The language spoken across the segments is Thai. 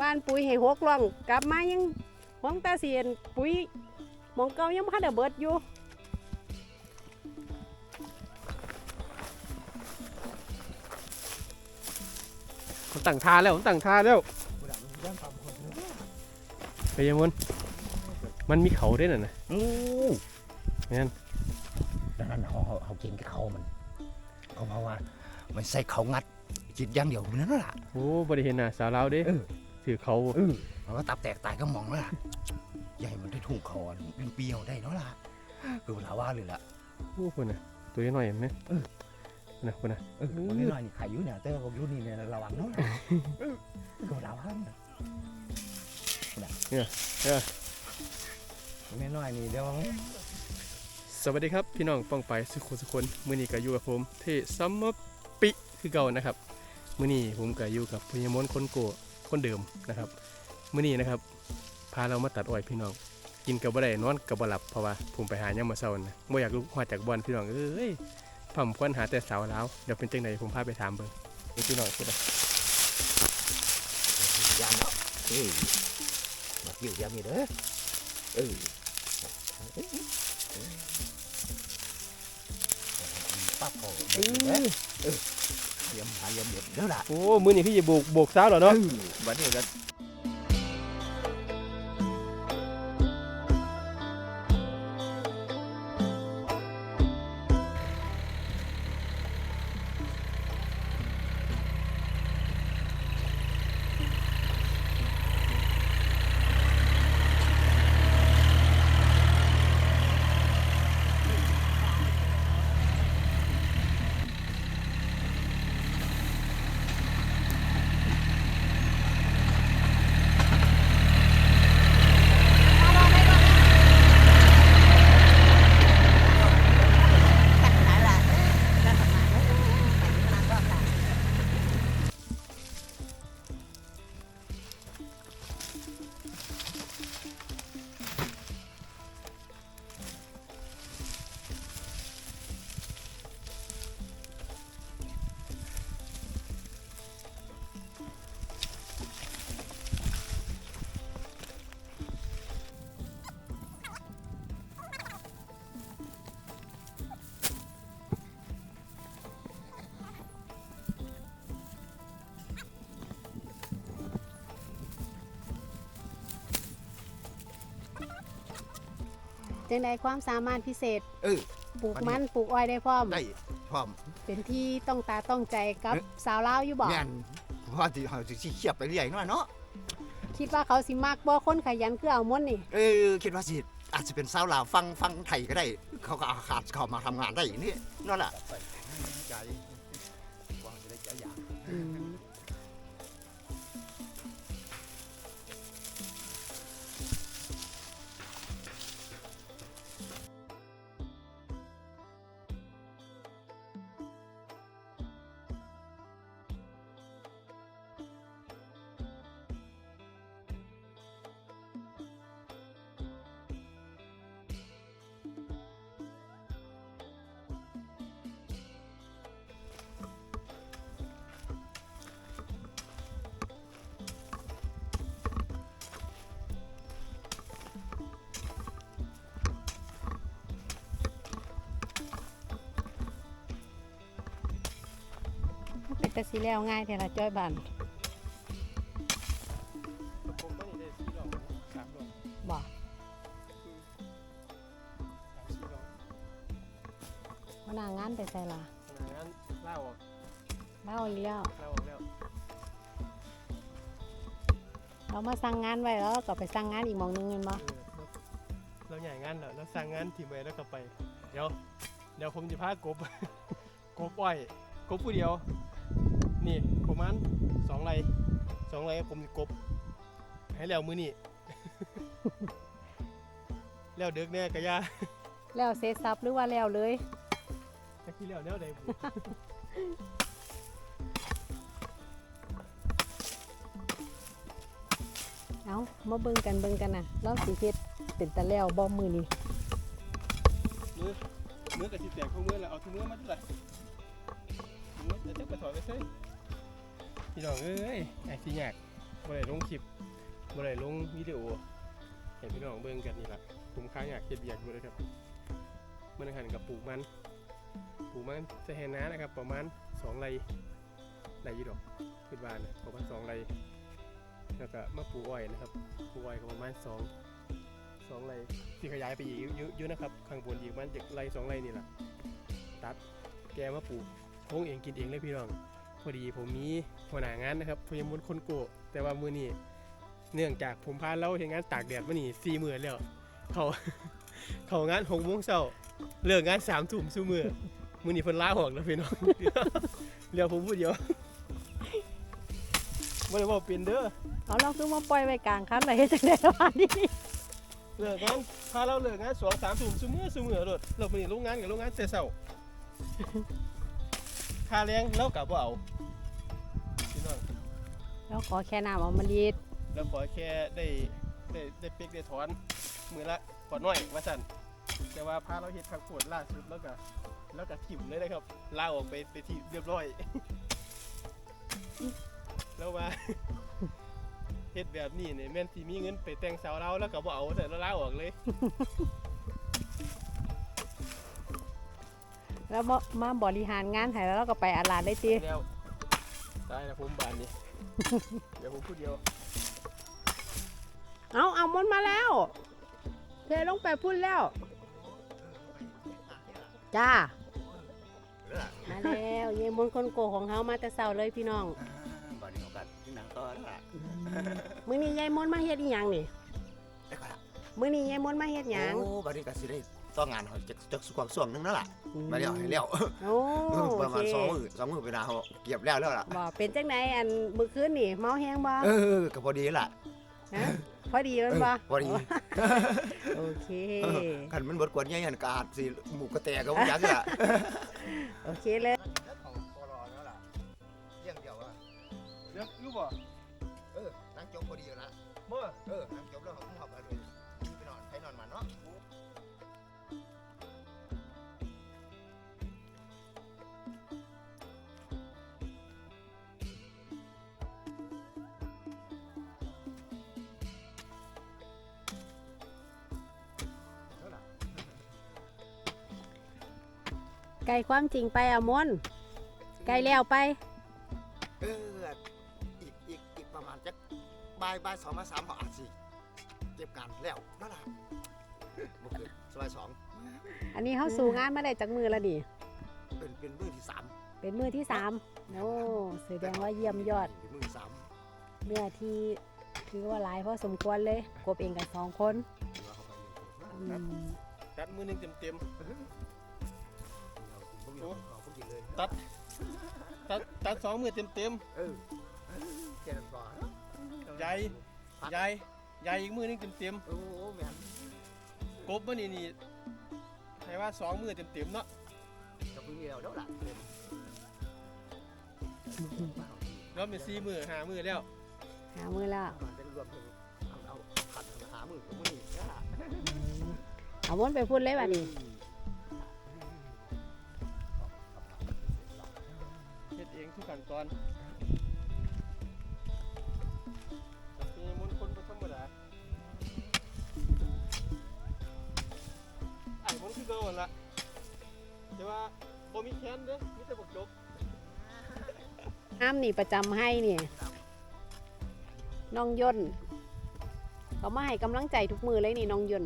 บ้านปุ๋ยให้หกล่อง กลับมายังหวงตาเสียนปุ๋ยหมองเก่ายังบ่ทันได้เบิดอยู่ ผมตั้งทาแล้วผมตั้งทาแล้วไปยังมนมันมีเขาด้วยน่ะนะโอ้แม่นดังนั้นเขาเขาเขากินกับเขามันเขาเพราะว่า มันใส่เขางัดจิตอย่างเดียวนั่นแหละโอ้บริเห็นน่ะสาวลาวเด้เออถือเขาเออมันก็ตับแตกตายก็มองแล้วล่ะใหญ่มันได้ทุ่งคอเป็นเปรียวได้เนาะล่ะคือเวลาว่าเลยล่ะโอ้คนน่ะตัวน้อยๆเห็นไหมเออค นน่ะคนน่ะเออคนนี้หน่อยนี่ขายอยู่เนี่ยแต่ว่าผมอยู่นี่เนี่ยระวังเนาะเออคือเวลาว่าเนี่ยแม่น้อยนี่เดี๋ยวสวัสดีครับพี่น้องป้องไปสุขุสุคนมื้อนี้ก็อยู่กับผมเทซัมเมอร์ปิคือเก่านะครับมื้อนี้ผมก็อยู่กับพญามนคนโกะคนเดิมนะครับมื้อนี้นะครับ พาเรามาตัดอ้อยพี่น้อง กินกับบ่ได้นอนกับบ่หลับเพราะว่าผมไปหายามมื้อเช้านะบ่อยากลุกมาจากบ่อนพี่น้องเอ้ย ผมควรหาแต่สาวลาวเดี๋ยวเป็นจังไดผมพาไปถามเบิ่งนี่พี่น้องพูดอะยามเนาะเออมาอยู่ยามนี่เด้อเออปั๊บเขาเออเออเยี่ยมหาเยี่ยมเด็ดเด้อล่ะโอ้ มื้อนี้พี่จะโบกโบกสาวเหรอเนาะวันนี้ก็ จังใดความสามารถพิเศษ เออปลูกมันปลูกอ้อยได้พร้อม ได้พร้อมเป็นที่ต้องตาต้องใจกับเอ๊ะสาวลาวอยู่บ่แม่นเพราะว่าที่เขาสิเขียบไปเรื่อยเนาะเนาะคิดว่าเขาสิมักบ่คนขยันคือเอามนนี่ เออคิดว่าสิอาจจะเป็นสาวลาวฟังฟังไทยก็ได้ เขาก็อาขาดเขามาทำงานได้อย่างนี้นั่นแหละ ใจวางจะได้ใจอย่างอืม เป็นแต่สิแล้วง่ายแต่ละจ้อยบานผมต้องได้สี่ดอกสามดอกบ่สามสี่ดอกว่านางงานไปใส่ละงั้นล่าออกเล่าอีกแล้ว ล่าออกแล้วเรามาสั่งงานไว้แล้วก็ไปสั่งงานอีกหมองหนึงเงินบ่เออเราเราใหญ่งานแล้วเราสั่งงานทีมไว้แล้วก็ไป เดี๋ยว เดี๋ยวผมจะพากบ กบอ้อยกบผู้เดียว นี่ประมาณสองไรสองไรผมจะกบ ให้แล้วมือนี่ แล้วเด็กแน่กะยาแล้วเซซับหรือว่าแล้วเลยจักที่แล้วแล้วใดบุเอามาเบิ่งกันเบิ่งกันน่ะเราสิเฮ็ดเป็นตะแล้วบ่มือนี้มือมือกับสิแตกของมือแล้วเอาถุงมือมาด้วยถุงมือจะไปถอดไปใส่ พี่น้องเอ้ยไอ้สิยากบ่ได้ลงคลิปบ่ได้ลงวิดีโอให้พี่น้องเบิ่งกันนี่ล่ะผมค้าอยากเฮ็ดเบียกอยู่เลยครับเมื่อหันกับปลูกมันปลูกมันจะเห็นนะนะครับ ประมาณ2ไร่ไร่อยี่ดอกคิดว่านะประมาณ2ไร่แล้วก็มาปลูกอ้อยนะครับปลูกอ้อยก็ประมาณ2สองไร่ที่ขยายไปอีกเยอะเยอนะครับข้างบนอีกมันจากไร่สองไร่นี่แหละตัดแกมาปลูกพงเองกินเองเลยพี่น้อง พอดีผมมีหัวหน้างานนะครับพยมนคนโกะแต่ว่ามือนี้เนื่องจากผมพาเราเห็นงานตากแดดมานี่สี่มือแล้วเขาเขางานหกโมงเช้าเลิกงานสามทุ่มสู้มือมือนี้เพิ่นลาออกแล้วพี่น้องเรียวผมพูดเดียวไม่ได้บอกเป็นเด้อเอาเราคือมาปล่อยไว้กลางคันเลยเฮ็ดจังได๋วะนี่เลิกงานพาเราเลิกงานสองสามทุ่มซุมือซุมือรถเราไปนี่โรงงานกับโรงงานแต่เช้า ค่าแรงเรากับว่าเอาพี่น้องเราขอแค่น้ำเอามาลีดเราขอแค่ได้ได้ได้เป๊กได้ถอนมือละขอน้อยว่าสั่นแต่ว่าพาเราเฮ็ดทางปวดล่าสุดแล้วก็แล้วก็ถิ่มเลยนะครับลาออกไปไปที่เรียบร้อย แล้วว่าเฮ็ดแบบนี้เนี่ยแม่นสิมีเงินไปแต่งสาวเราแล้วก็บ่เอาแต่แล้วลาออกเลย แล้วมามาบริหารงานให้แล้วเราก็ไปอาลาดได้ติแล้วตายแล้วผมบานนี้ เดี๋ยวผมพูดเดียว เอาเอามนต์มาแล้วเทลงไปพุ่นแล้ว จ้า มาแล้วเยมนต์คนโกของเฮามาแต่เช้าเลยพี่น้องบัดนี้เอากันที่หนังต่อแล้วล่ะมื้อนี้ยายมนต์มาเฮ็ดอีหยังนี่ได้ก่อนละมื้อนี้ยายมนต์มาเฮ็ดหยังโอ้บัดนี้ก็สิได้ ต้องงานเขาจะจะสุกความส่วงหนึงนั่นล่ะมาแล้วให้แล้วโอ้ปโอระมาณเคสองมือสองมือไปนาเขาเก็บแล้วแล้วล่ะบ่เป็นจังไดอันมื้อคืนนี่เมาแฮงบ่เออก็พอดีล่ะฮะพอดีแมันบ่พอดีโอเค คันมันบดกวนใหญ่หันกอาดสิหมูกระแตก็บ่อยากล่ะโอเคเลยของปลอแล้วล่ะเรื่องเดียวอะเดี๋ยวรู้บ่เออนั่งจบพอดีแล้วเมื่อเออนั่งจบแล้วเขาหอบมาเลยไปนอนไปนอนมันเนาะ ไกลความจริงไปเอามนต์ไกลแล้วไป เอออีกอีกอีกประมาณจักบ่ายบ่ายสองมาสามเขาอาจสิเก็บกันแล้วนั่นล่ะบ่เกินสบายสองอันนี้เขาสู่งานมาได้จากมือแล้วดิเป็นเป็นมือที่สามเป็นมือที่สามโอ้แสดงว่าเยี่ยมยอดเป็นมือที่สามเนื้อที่ถือว่าหลายพอสมควรเลยกบเองกันสองคนถือว่าเขาไปอยู่อืมตัดมือหนึงเต็มพวก นี้เขาพวกกินเลยๆตัด ตัด ตัดสองมือเต็มเออแค่นั้นพอๆใหญ่ใหญ่ใหญ่อีกมือหนึงเต็มโอ้โหแม่นๆกบมันนี่นี่ให้ว่าสองมือเต็มๆเนาะกับมือเดียวแล้วล่ะเต็มแล้วเป็นสี่มือห้ามือแล้วหามือแล้วมันเป็นรวมถึงเอาเอาขัดหามือกับมือนี่นั่นล่ะเอามนต์ไปพูดเลยว่ะนี่ เฮ็ดเอขั้นตอนมีมนต์คนบ่ธรรมดาไอ้มนต์คือเก่าหั่นล่ะแต่ว่าบ่มีแขนเด้อมีแต่บักจบอ้ามนี่ประจำให้เนี่ยน้องย่นเขามาให้กำลังใจทุกมือเลยนี่น้องย่น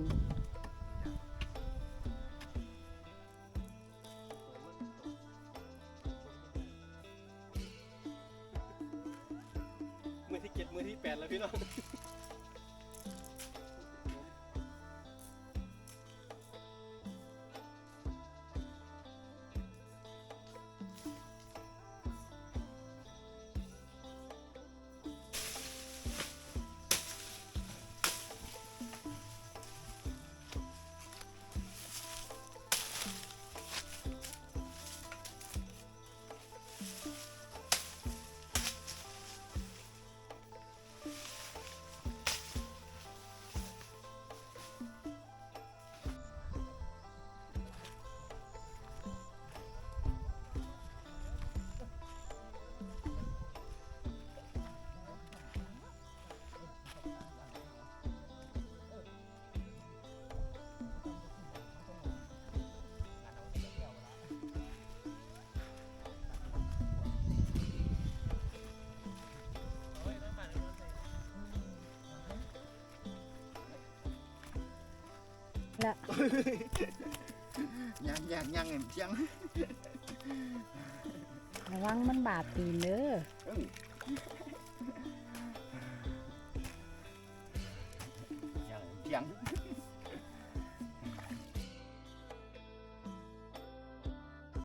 แล้วยังยังยังเอ็มยังระวังมันบาดตีนเด้อเอ้ย